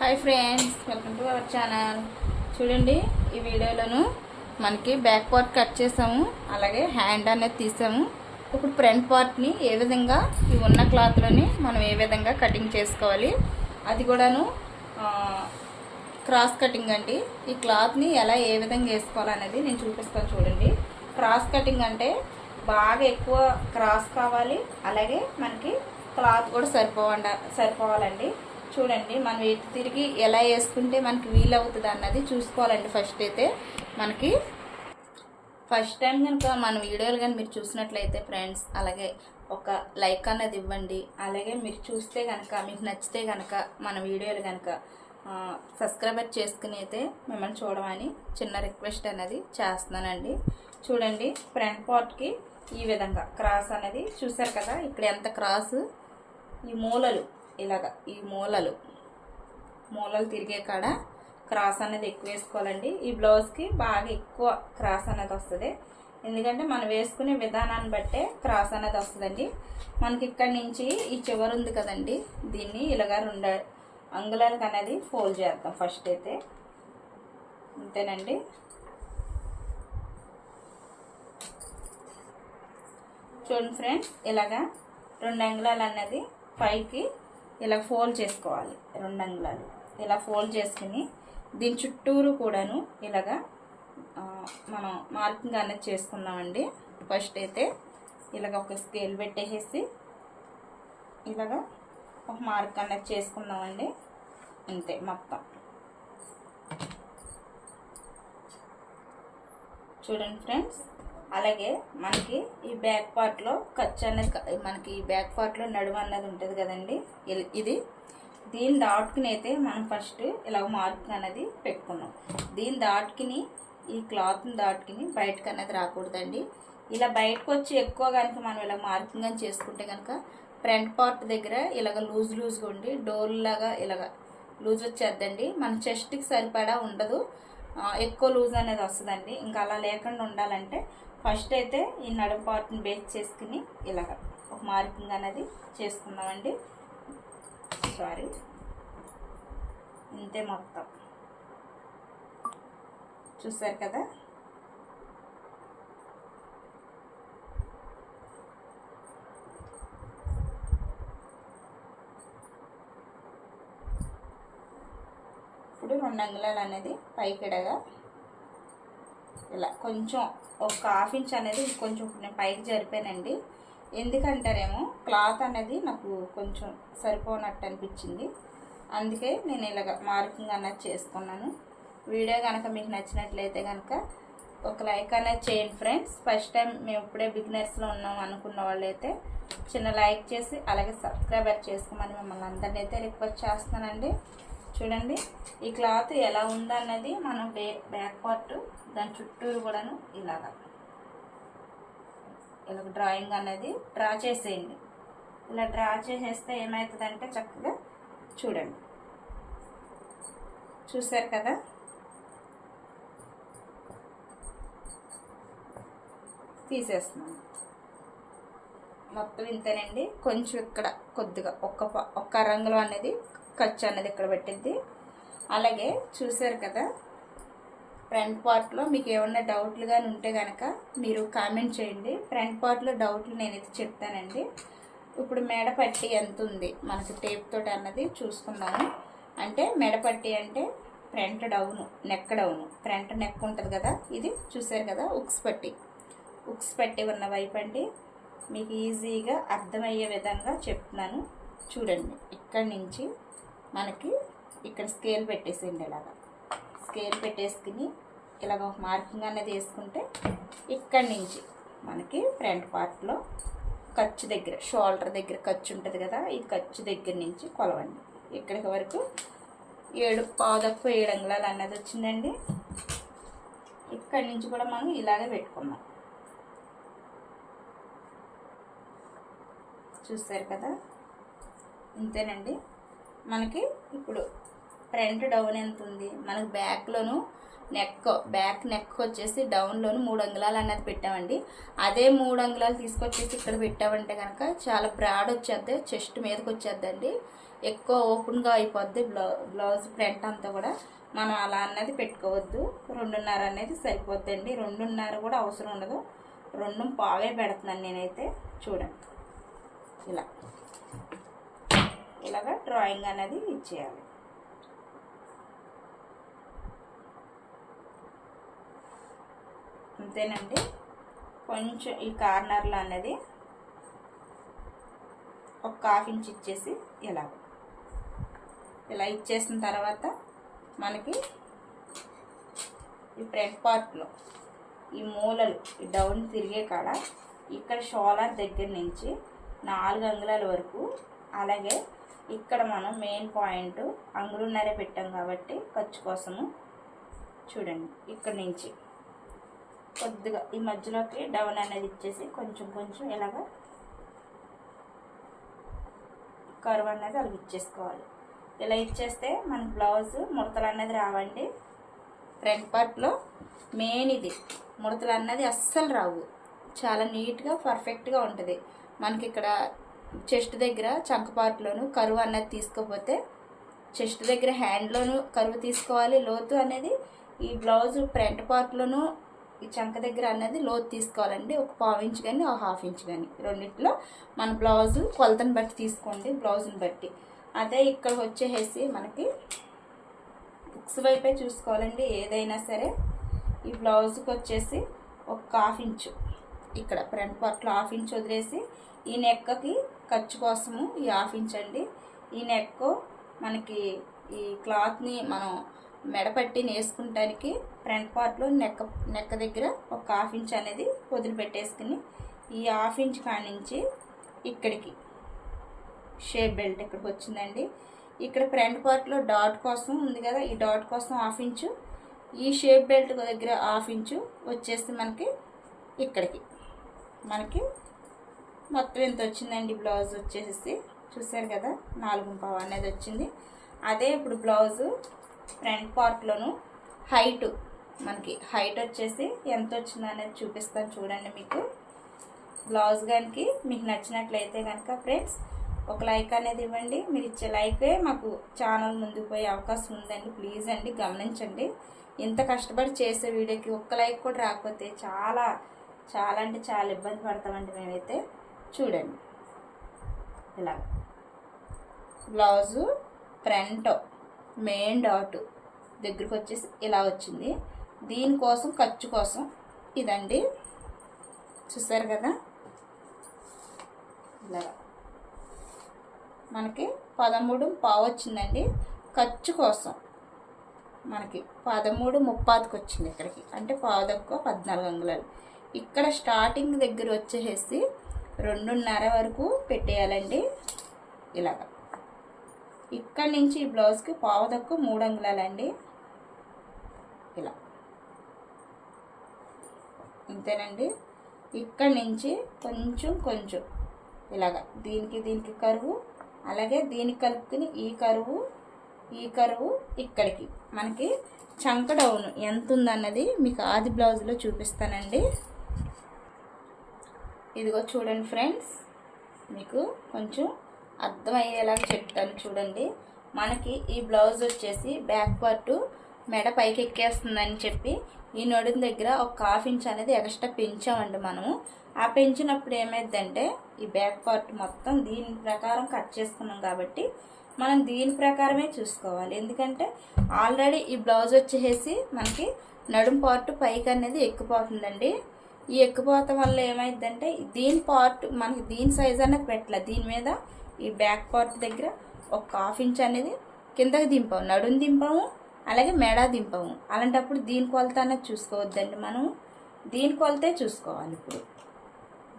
Hi friends welcome to our channel చూడండి ఈ వీడియోలోను మనకి బ్యాక్ పార్ట్ కట్ చేసాము అలాగే హ్యాండ్ అనేది తీసాము. ఇప్పుడు ఫ్రంట్ పార్ట్ని ఏ విధంగా ఈ ఉన్న క్లాత్లోని మనం ఏ విధంగా కటింగ్ చేసుకోవాలి అది కూడాను క్రాస్ కటింగ్ అండి. ఈ క్లాత్ని ఎలా ఏ విధంగా వేసుకోవాలనేది నేను చూపిస్తాను చూడండి. క్రాస్ కటింగ్ అంటే బాగా ఎక్కువ క్రాస్ కావాలి అలాగే మనకి క్లాత్ కూడా సరిపోవండ సరిపోవాలండి. చూడండి మనం ఇటు తిరిగి ఎలా వేసుకుంటే మనకి వీలవుతుంది అన్నది చూసుకోవాలండి ఫస్ట్ అయితే మనకి. ఫస్ట్ టైం కనుక మన వీడియోలు కానీ మీరు చూసినట్లయితే ఫ్రెండ్స్ అలాగే ఒక లైక్ అన్నది ఇవ్వండి. అలాగే మీరు చూస్తే కనుక మీకు నచ్చితే కనుక మన వీడియోలు కనుక సబ్స్క్రైబర్ చేసుకుని అయితే మిమ్మల్ని చూడమని చిన్న రిక్వెస్ట్ అనేది చేస్తున్నానండి. చూడండి ఫ్రంట్ పార్ట్కి ఈ విధంగా క్రాస్ అనేది చూసారు కదా ఇక్కడ ఎంత క్రాస్? ఈ మూలలు. ఇలాగ ఈ మూలలు. మూలలు తిరిగే కాడ క్రాస్ అనేది ఎక్కువ వేసుకోవాలండి. ఈ బ్లౌజ్కి బాగా ఎక్కువ క్రాస్ అనేది వస్తుంది. ఎందుకంటే మనం వేసుకునే విధానాన్ని బట్టే క్రాస్ అనేది వస్తుందండి. మనకి ఇక్కడి నుంచి ఈ చివరి ఉంది కదండి దీన్ని ఇలాగ రెండు అంగుళాలకు అనేది ఫోల్డ్ చేద్దాం ఫస్ట్ అయితే. అంతేనండి. చూడండి ఫ్రెండ్స్ ఇలాగా రెండు అంగుళాలు అన్నది పైకి ఇలా ఫోల్డ్ చేసుకోవాలి రెండు అంగుళాలు. ఇలా ఫోల్డ్ చేసుకుని దీని చుట్టూరు కూడాను ఇలాగా మనం మార్కింగ్ అనేది చేసుకుందామండి ఫస్ట్ అయితే ఇలాగ ఒక స్కేల్ పెట్టేసేసి ఇలాగా ఒక మార్క్ అనేది చేసుకుందామండి. అంతే మొత్తం. చూడండి ఫ్రెండ్స్. అలాగే మనకి ఈ బ్యాక్ పార్ట్లో ఖర్చు అనేది మనకి ఈ బ్యాక్ పార్ట్లో నడుము అన్నది ఉంటుంది కదండి. ఇది. దీని దాటుకుని అయితే మనం ఫస్ట్ ఇలా మార్కింగ్ అనేది పెట్టుకున్నాం. దీని దాటుకుని ఈ క్లాత్ని దాటుకుని బయటకు అనేది రాకూడదండి. ఇలా బయటకు వచ్చి ఎక్కువ కనుక మనం ఇలా మార్కింగ్ అని చేసుకుంటే కనుక ఫ్రంట్ పార్ట్ దగ్గర ఇలాగ లూజ్ లూజ్గా ఉండి డోర్ లాగా ఇలాగ లూజ్ వచ్చేద్దండి. మన చెస్ట్కి సరిపడా ఉండదు. ఎక్కువ లూజ్ అనేది వస్తుందండి. ఇంకా అలా లేకుండా ఉండాలంటే ఫస్ట్ అయితే ఈ నడుము పార్ట్ని బేస్ చేసుకుని ఇలాగ ఒక మార్కింగ్ అనేది చేసుకుందామండి. సారీ ఇంతే మొత్తం. చూసారు కదా? ఇప్పుడు రెండు అంగుళాలు అనేది పైకిడగా ఇలా కొంచెం ఒక హాఫ్ ఇంచ్ అనేది కొంచెం నేను పైకి జరిపానండి. ఎందుకంటారేమో క్లాత్ అనేది నాకు కొంచెం సరిపోనట్టు అనిపించింది. అందుకే నేను ఇలాగ మార్కింగ్ అనేది చేసుకున్నాను వీడియో కనుక మీకు నచ్చినట్లయితే కనుక ఒక లైక్ అనేది చేయండి ఫ్రెండ్స్. ఫస్ట్ టైం మేము ఇప్పుడే బిగినర్స్లో ఉన్నాం అనుకున్న వాళ్ళైతే చిన్న లైక్ చేసి అలాగే సబ్స్క్రైబర్ చేసుకోమని మిమ్మల్ని అందరినీ అయితే రిక్వెస్ట్ చేస్తానండి చూడండి. ఈ క్లాత్ ఎలా ఉందన్నది మనం బే బ్యాక్ పార్ట్ దాని చుట్టూరు కూడాను ఇలాగా. ఇలా డ్రాయింగ్ అనేది డ్రా చేసేయండి. ఇలా డ్రా చేసేస్తే ఏమవుతుందంటే చక్కగా చూడండి. చూసారు కదా? తీసేస్తున్నాను. మొత్తం ఇంతేనండి. కొంచెం ఇక్కడ కొద్దిగా ఒక్క ఒక్క రంగులో అనేది ఖర్చు అనేది ఇక్కడ పెట్టింది. అలాగే చూసారు కదా ఫ్రంట్ పార్ట్లో మీకు ఏమన్నా డౌట్లు కానీ ఉంటే కనుక మీరు కామెంట్ చేయండి. ఫ్రంట్ పార్ట్లో డౌట్లు నేనైతే చెప్తానండి. ఇప్పుడు మెడపట్టి ఎంత ఉంది? మనకు టేప్ తోటి అన్నది చూసుకున్నాము అంటే మెడపట్టి అంటే front down neck down. Front neck ఉంటుంది కదా ఇది చూసారు కదా ఉక్స్ పట్టి. ఉక్స్ పట్టి ఉన్న వైపు అండి మీకు ఈజీగా అర్థమయ్యే విధంగా చెప్తున్నాను. చూడండి ఇక్కడి నుంచి మనకి ఇక్కడ స్కేల్ పెట్టేసేయండి ఇలాగా స్కేల్ పెట్టేసుకుని ఇలాగ ఒక మార్కింగ్ అనేది వేసుకుంటే ఇక్కడి నుంచి మనకి ఫ్రంట్ పార్ట్లో ఖర్చు దగ్గర షోల్డర్ దగ్గర ఖర్చు ఉంటుంది కదా ఈ ఖర్చు దగ్గర నుంచి కొలవండి. ఇక్కడికి వరకు ఏడు పాదప్ప ఏడు అంగుళాలు అన్నది వచ్చిందండి. ఇక్కడి నుంచి కూడా మనం ఇలాగే పెట్టుకున్నాం చూస్తారు కదా? ఇంతేనండి. మనకి ఇప్పుడు ఫ్రంట్ డౌన్ ఎంత ఉంది మనకి బ్యాక్లోను నెక్ బ్యాక్ నెక్ వచ్చేసి డౌన్లోను మూడు అంగుళాలు అన్నది పెట్టామండి. అదే మూడు అంగుళాలు తీసుకొచ్చేసి ఇక్కడ పెట్టామంటే కనుక చాలా బ్రాడ్ వచ్చేద్ది చెస్ట్ మీదకి వచ్చేద్దండి. ఎక్కువ ఓపెన్గా అయిపోద్ది బ్లౌ బ్లౌజ్ ఫ్రంట్ అంతా కూడా. మనం అలా అన్నది పెట్టుకోవద్దు. రెండున్నర అనేది సరిపోద్దండి. రెండున్నర కూడా అవసరం ఉండదు. రెండు పావే పెడుతున్నాను నేనైతే. చూడండి. ఇలా. ఇలాగా డ్రాయింగ్ అనేది ఇచ్చేయాలి. అంతేనండి. కొంచెం ఈ కార్నర్లో అనేది ఒక హాఫ్ ఇంచ్ ఇచ్చేసి ఇలా ఇలా ఇచ్చేసిన తర్వాత మనకి ఈ ఫ్రంట్ పార్ట్లో ఈ మూలలు ఈ డౌన్ తిరిగే కాడ ఇక్కడ షోలార్ దగ్గర నుంచి నాలుగు అంగుళాల వరకు అలాగే ఇక్కడ మనం మెయిన్ పాయింట్ అంగులున్నరే పెట్టాం కాబట్టి ఖర్చు కోసము చూడండి ఇక్కడ నుంచి కొద్దిగా ఈ మధ్యలోకి డౌన్ అనేది ఇచ్చేసి కొంచెం కొంచెం ఇలాగా కరువు అనేది అలా ఇచ్చేసుకోవాలి. ఇలా ఇచ్చేస్తే మన బ్లౌజ్ ముడతలు అనేది రావండి. ఫ్రంట్ పార్ట్లో మెయిన్ ఇది. ముడతలు అన్నది అస్సలు రావు. చాలా నీట్గా పర్ఫెక్ట్గా ఉంటుంది. మనకి ఇక్కడ చెస్ట్ దగ్గర చంక పార్ట్లోను కరువు అన్నది తీసుకోపోతే చెస్ట్ దగ్గర హ్యాండ్లోను కరువు తీసుకోవాలి లోతు అనేది ఈ బ్లౌజ్ ఫ్రంట్ పార్ట్లోను ఈ చంక దగ్గర అనేది లోతు తీసుకోవాలండి ఒక పావు ఇంచ్ కానీ ఒక హాఫ్ ఇంచ్ కానీ. రెండిట్లో మన బ్లౌజ్ కొలతను బట్టి తీసుకోండి బ్లౌజ్ని బట్టి. అదే ఇక్కడ వచ్చేసి మనకి బుక్స్ వైపే చూసుకోవాలండి ఏదైనా సరే. ఈ బ్లౌజ్కి వచ్చేసి ఒక హాఫ్ ఇంచు ఇక్కడ ఫ్రంట్ పార్ట్లో హాఫ్ ఇంచ్ వదిలేసి ఈ నెక్కకి ఖర్చు కోసము ఈ హాఫ్ ఇంచ్ అండి. ఈ నెక్ మనకి ఈ క్లాత్ని మనం మెడపట్టి నేసుకుంటానికి ఫ్రంట్ పార్ట్లో నెక్క నెక్క దగ్గర ఒక హాఫ్ ఇంచ్ అనేది వదిలిపెట్టేసుకుని ఈ హాఫ్ ఇంచ్ కానించి ఇక్కడికి షేప్ బెల్ట్ ఇక్కడికి వచ్చిందండి. ఇక్కడ ఫ్రంట్ పార్ట్లో డాట్ కోసం ఉంది కదా ఈ డాట్ కోసం హాఫ్ ఇంచు ఈ షేప్ బెల్ట్ దగ్గర హాఫ్ ఇంచు వచ్చేసి మనకి ఇక్కడికి మనకి మొత్తం ఎంత వచ్చిందండి బ్లౌజ్ వచ్చేసి చూసారు కదా నాలుగు పావు అనేది వచ్చింది. అదే ఇప్పుడు బ్లౌజు ఫ్రంట్ పార్ట్లోను హైట్ మనకి హైట్ వచ్చేసి ఎంత వచ్చింది అనేది చూపిస్తాను చూడండి మీకు. బ్లౌజ్ కనుక మీకు నచ్చినట్లయితే కనుక ఫ్రెండ్స్ ఒక లైక్ అనేది ఇవ్వండి. మీరు ఇచ్చే లైకే మాకు ఛానల్ ముందుకు పోయే అవకాశం ఉందండి. ప్లీజ్ అండి గమనించండి. ఇంత కష్టపడి చేసే వీడియోకి ఒక్క లైక్ కూడా రాకపోతే చాలా చాలా అంటే చాలా ఇబ్బంది పడతామండి మేమైతే. చూడండి. ఇలా బ్లౌజు ఫ్రంట్ మెయిన్ డాట్ దగ్గరికి వచ్చేసి ఇలా వచ్చింది. దీనికోసం ఖర్చు కోసం ఇదండి. చూసారు కదా? ఇలా మనకి పదమూడు పావు వచ్చిందండి. ఖర్చు కోసం మనకి పదమూడు ముప్పాదికి వచ్చింది ఇక్కడికి. అంటే పావుదక్కువ పద్నాలుగు అంగుళాలు. ఇక్కడ స్టార్టింగ్ దగ్గర వచ్చేసి రెండున్నర వరకు పెట్టేయాలండి. ఇలాగా. ఇక్కడి నుంచి ఈ బ్లౌజ్కి పావుదక్కు మూడు అంగుళాలండి. ఇలా. అంతేనండి ఇక్కడి నుంచి కొంచెం కొంచెం. ఇలాగా. దీనికి దీనికి కరువు. అలాగే దీనికి కలుపుకుని ఈ కరువు ఈ కరువు ఇక్కడికి. మనకి చంక డౌన్ ఎంత ఉందన్నది మీకు ఆది బ్లౌజ్లో చూపిస్తానండి. ఇదిగో చూడండి ఫ్రెండ్స్ మీకు కొంచెం అర్థమయ్యేలాగా చెప్తాను చూడండి. మనకి ఈ బ్లౌజ్ వచ్చేసి బ్యాక్ పార్ట్ మెడ పైకి ఎక్కేస్తుందని చెప్పి ఈ నడుం దగ్గర ఒక హాఫ్ ఇంచ్ అనేది ఎక్స్ట్రా పెంచామండి మనము. ఆ పెంచినప్పుడు ఏమైందంటే ఈ బ్యాక్ పార్ట్ మొత్తం దీని ప్రకారం కట్ చేసుకున్నాం కాబట్టి మనం దీని ప్రకారమే చూసుకోవాలి. ఎందుకంటే ఆల్రెడీ ఈ బ్లౌజ్ వచ్చేసి మనకి నడుం పార్ట్ పైకి అనేది ఎక్కిపోతుందండి. ఈ ఎక్కిపోత వల్ల ఏమైందంటే దీని పార్ట్ మనకి దీని సైజ్ అనేది పెట్టలే. దీని మీద ఈ బ్యాక్ పార్ట్ దగ్గర ఒక హాఫ్ ఇంచ్ అనేది కిందకి దింపాము నడుం దింపాము అలాగే మెడ దింపాము. అలాంటప్పుడు దీని కొలత అనేది చూసుకోవద్దండి మనం. దీని కొలతే చూసుకోవాలి ఇప్పుడు.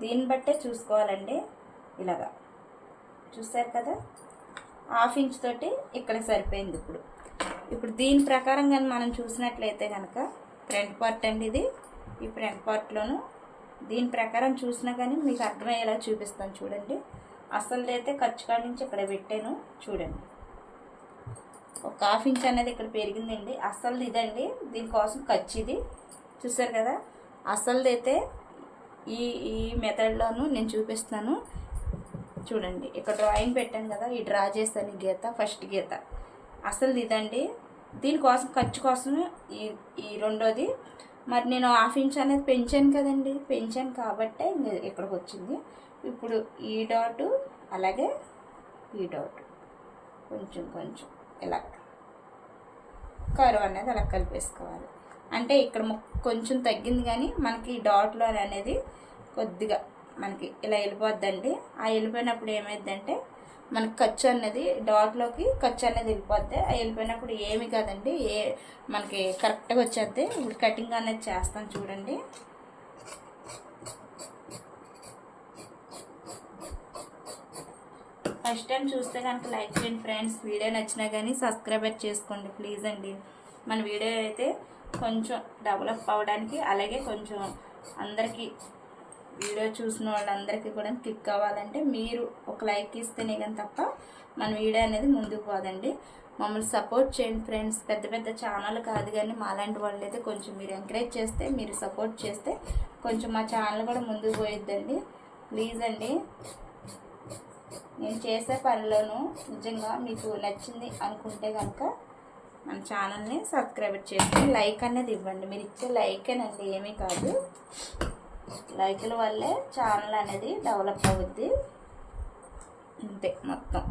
దీన్ని బట్టే చూసుకోవాలండి ఇలాగా. చూసారు కదా? హాఫ్ ఇంచ్ తోటి ఇక్కడ సరిపోయింది ఇప్పుడు. ఇప్పుడు దీని ప్రకారం కానీ మనం చూసినట్లయితే కనుక ఫ్రంట్ పార్ట్ అండి ఇది. ఈ ఫ్రంట్ పార్ట్లోను దీని ప్రకారం చూసినా కానీ మీకు అర్థమయ్యేలా చూపిస్తాను చూడండి. అసలు అయితే ఖర్చు కాడి నుంచి ఇక్కడ పెట్టాను చూడండి. ఒక హాఫ్ ఇంచ్ అనేది ఇక్కడ పెరిగిందండి. అసలు ఇదండి. దీనికోసం ఖర్చు ఇది. చూసారు కదా? అసలు అయితే ఈ ఈ మెథడ్లోను నేను చూపిస్తాను చూడండి. ఇక్కడ డ్రాయింగ్ పెట్టాను కదా? ఈ డ్రా చేస్తాను ఈ గీత ఫస్ట్ గీత. అసలు ఇదండి. దీనికోసం ఖర్చు కోసం ఈ ఈ రెండోది మరి నేను హాఫ్ ఇంచ్ అనేది పెంచాను కదండి. పెంచాను కాబట్టే ఇక్కడికి వచ్చింది. ఇప్పుడు ఈ డాటు అలాగే ఈ డాటు. కొంచెం కొంచెం ఇలా కరువు అనేది అలా కలిపేసుకోవాలి. అంటే ఇక్కడ కొంచెం తగ్గింది కానీ మనకి ఈ డాట్లో అనేది కొద్దిగా మనకి ఇలా వెళ్ళిపోద్దండి. ఆ వెళ్ళిపోయినప్పుడు ఏమైందంటే మనకి ఖర్చు అనేది డాట్లోకి ఖర్చు అనేది వెళ్ళిపోద్ది అవి వెళ్ళిపోయినప్పుడు ఏమి కాదండి. ఏ మనకి కరెక్ట్గా వచ్చేద్ది. ఇప్పుడు కటింగ్ అనేది చేస్తాం చూడండి. ఫస్ట్ టైం చూస్తే కనుక లైక్ చేయండి ఫ్రెండ్స్ వీడియో నచ్చినా కానీ సబ్స్క్రైబ్ చేసుకోండి ప్లీజ్ అండి. మన వీడియో అయితే కొంచెం డెవలప్ అవ్వడానికి అలాగే కొంచెం అందరికీ వీడియో చూసిన వాళ్ళందరికీ కూడా క్లిక్ అవ్వాలంటే మీరు ఒక లైక్ ఇస్తేనే కానీ తప్ప మన వీడియో అనేది ముందుకు పోదండి. మమ్మల్ని సపోర్ట్ చేయండి ఫ్రెండ్స్. పెద్ద పెద్ద ఛానల్ కాదు కానీ మాలాంటి వాళ్ళు అయితే కొంచెం మీరు ఎంకరేజ్ చేస్తే మీరు సపోర్ట్ చేస్తే కొంచెం మా ఛానల్ కూడా ముందుకు పోయిద్దండి. ప్లీజ్ అండి. నేను చేసే పనిలోనూ నిజంగా మీకు నచ్చింది అనుకుంటే కనుక మన ఛానల్ని సబ్స్క్రైబ్ చేసుకుని లైక్ అనేది ఇవ్వండి. మీరు ఇచ్చే లైకేనండి ఏమీ కాదు. లైకుల వల్లే ఛానల్ అనేది డెవలప్ అవుద్ది. అంతే మొత్తం.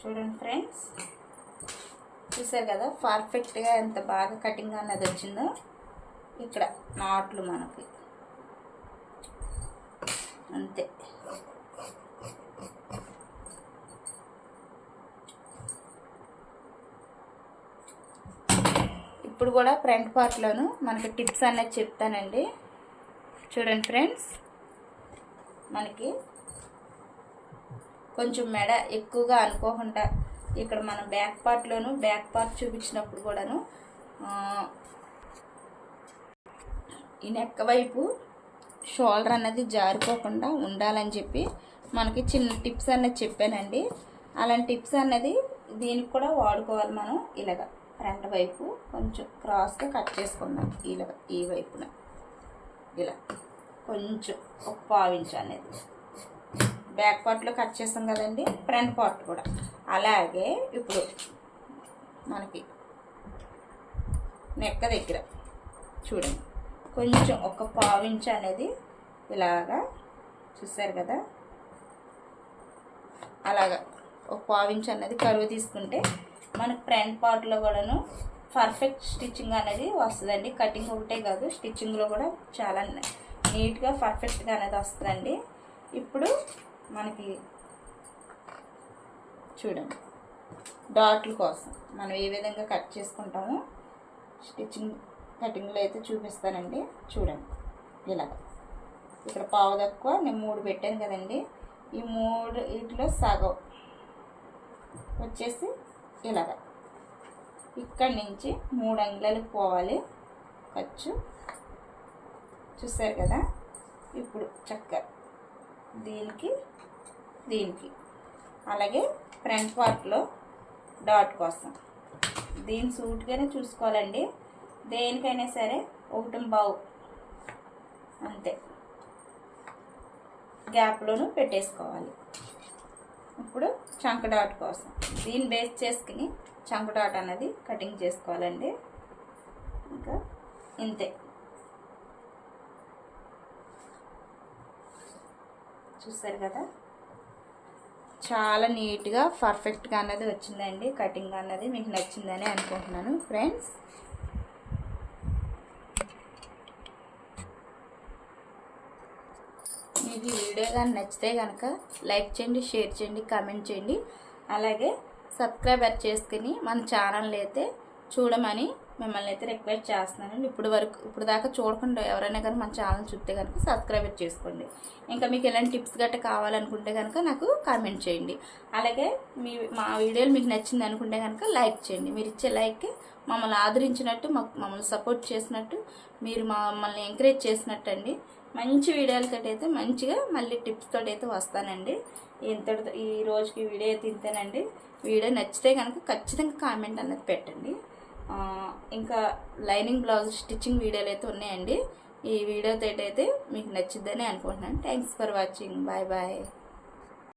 చూడండి ఫ్రెండ్స్. చూసారు కదా పర్ఫెక్ట్గా ఎంత బాగా కటింగ్ అన్నది వచ్చిందో. ఇక్కడ నాట్లు మనకి. అంతే. ఇప్పుడు కూడా ఫ్రంట్ పార్ట్లోను మనకి టిప్స్ అనేది చెప్తానండి. చూడండి ఫ్రెండ్స్ మనకి కొంచెం మెడ ఎక్కువగా అనుకోకుండా ఇక్కడ మనం బ్యాక్ పార్ట్లోను బ్యాక్ పార్ట్ చూపించినప్పుడు కూడాను ఈ నెక్క వైపు షోల్డర్ అన్నది జారిపోకుండా ఉండాలని చెప్పి మనకి చిన్న టిప్స్ అనేది చెప్పానండి. అలాంటి టిప్స్ అన్నది దీనికి కూడా వాడుకోవాలి మనం ఇలాగా. ఫ్రంట్ వైపు కొంచెం క్రాస్గా కట్ చేసుకుందాం ఇలా ఈ వైపున. ఇలా. కొంచెం ఒక పావించు అనేది. బ్యాక్ పార్ట్లో కట్ చేస్తాం కదండి ఫ్రంట్ పార్ట్ కూడా. అలాగే ఇప్పుడు మనకి నెక్క దగ్గర చూడండి. కొంచెం ఒక పావించు అనేది ఇలాగా చూసారు కదా? అలాగా ఒక పావించు అనేది కరువు తీసుకుంటే మనకు ఫ్రంట్ పార్ట్లో కూడాను పర్ఫెక్ట్ స్టిచ్చింగ్ అనేది వస్తుందండి. కటింగ్ ఒకటే కాదు స్టిచ్చింగ్లో కూడా చాలా నీట్గా పర్ఫెక్ట్గా అనేది వస్తుందండి. ఇప్పుడు మనకి చూడండి. డాట్ల కోసం మనం ఏ విధంగా కట్ చేసుకుంటామో స్టిచ్చింగ్ కటింగ్లో అయితే చూపిస్తానండి. చూడండి. ఇలాగ. ఇక్కడ పావు తక్కువ నేను మూడు పెట్టాను కదండి. ఈ మూడు వీటిలో సగం వచ్చేసి ఇలాగ. ఇక్కడి నుంచి మూడు అంగుళాలకు పోవాలి. ఖర్చు చూసారు కదా? ఇప్పుడు చక్క. దీనికి దీనికి. అలాగే ఫ్రంట్ పార్ట్లో డాట్ కోసం. దీని సూట్గానే చూసుకోవాలండి. దేనికైనా సరే ఒకటి బావు. అంతే. గ్యాప్లోనూ పెట్టేసుకోవాలి. ఇప్పుడు చంక డాట్ కోసం. దీన్ని బేస్ చేసుకుని చంక డాట్ అనేది కటింగ్ చేసుకోవాలండి. ఇంకా ఇంతే. చూసారు కదా? చాలా నీట్గా పర్ఫెక్ట్గా అన్నది వచ్చిందండి కటింగ్ అన్నది. మీకు నచ్చిందని అనుకుంటున్నాను ఫ్రెండ్స్ మీకు ఈ వీడియో కానీ నచ్చితే కనుక లైక్ చేయండి షేర్ చేయండి కామెంట్ చేయండి. అలాగే సబ్స్క్రైబర్ చేసుకుని మన ఛానల్ అయితే చూడమని మిమ్మల్ని అయితే రిక్వెస్ట్ చేస్తున్నాను ఇప్పుడు వరకు ఇప్పుడు దాకా చూడకుండా ఎవరైనా కానీ మన ఛానల్ చూస్తే కనుక సబ్స్క్రైబ్ చేసుకోండి. ఇంకా మీకు ఎలాంటి టిప్స్ గట్రా కావాలనుకుంటే కనుక నాకు కామెంట్ చేయండి. అలాగే మీ మా వీడియోలు మీకు నచ్చింది అనుకుంటే కనుక లైక్ చేయండి. మీరు ఇచ్చే లైక్ మమ్మల్ని ఆదరించినట్టు మాకు మమ్మల్ని సపోర్ట్ చేసినట్టు మీరు మమ్మల్ని ఎంకరేజ్ చేసినట్టు అండి మంచి వీడియోలతో అయితే మంచిగా మళ్ళీ టిప్స్ తోటి అయితే వస్తానండి. ఇంతటితో ఈ రోజుకి వీడియో అయితే ఇంతేనండి. వీడియో నచ్చితే కనుక ఖచ్చితంగా కామెంట్ అన్నది పెట్టండి. ఇంకా లైనింగ్ బ్లౌజ్ స్టిచ్చింగ్ వీడియోలు అయితే ఉన్నాయండి. ఈ వీడియోతో అయితే మీకు నచ్చిద్దని అనుకుంటున్నాను. Thanks for watching bye bye